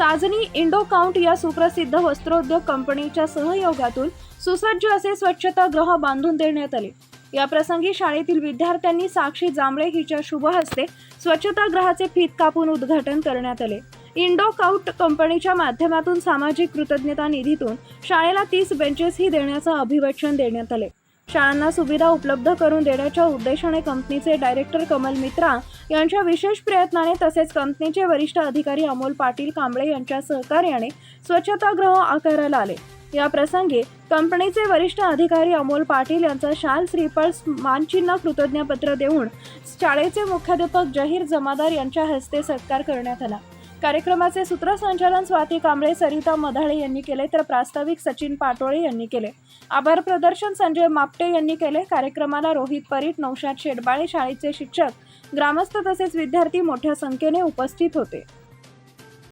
साजनी Indo count या सुप्रसिद्ध वस्त्रोद्योग कंपनीच्या सहयोगातून सुसज्ज असे स्वच्छतागृह बांधून देण्यात आले. या प्रसंगी शाळेतील विद्यार्थ्यांनी साक्षी जांभळे हिच्या शुभ हस्ते स्वच्छतागृहाचे फीत कापून उद्घाटन करण्यात आले. इंडो काउट कंपनीच्या माध्यमातून सामाजिक कृतज्ञता निधीतून शाळेला तीस बेंचेसही देण्याचं अभिवचन देण्यात आले. शाळांना सुविधा उपलब्ध करून देण्याच्या उद्देशाने कंपनीचे डायरेक्टर कमल मित्रा यांच्या विशेष प्रयत्नाने तसेच कंपनीचे वरिष्ठ अधिकारी अमोल पाटील कांबळे यांच्या सहकार्याने स्वच्छतागृह आकाराला आले. या प्रसंगी कंपनीचे वरिष्ठ अधिकारी अमोल पाटील यांचा शाल श्रीफळ मानचिन्ह कृतज्ञपत्र देऊन शाळेचे मुख्याध्यापक जहीर जमादार यांच्या हस्ते सत्कार करण्यात आला. कार्यक्रमाचे सूत्रसंचालन स्वाती कांबळे सरिता मधाळे यांनी केले तर प्रास्ताविक सचिन पाटोळे यांनी केले. आभार प्रदर्शन संजय मापटे यांनी केले. कार्यक्रमाला रोहित परीट नौशाद शेडबाळे शाळेचे शिक्षक ग्रामस्थ तसेच विद्यार्थी मोठ्या संख्येने उपस्थित होते.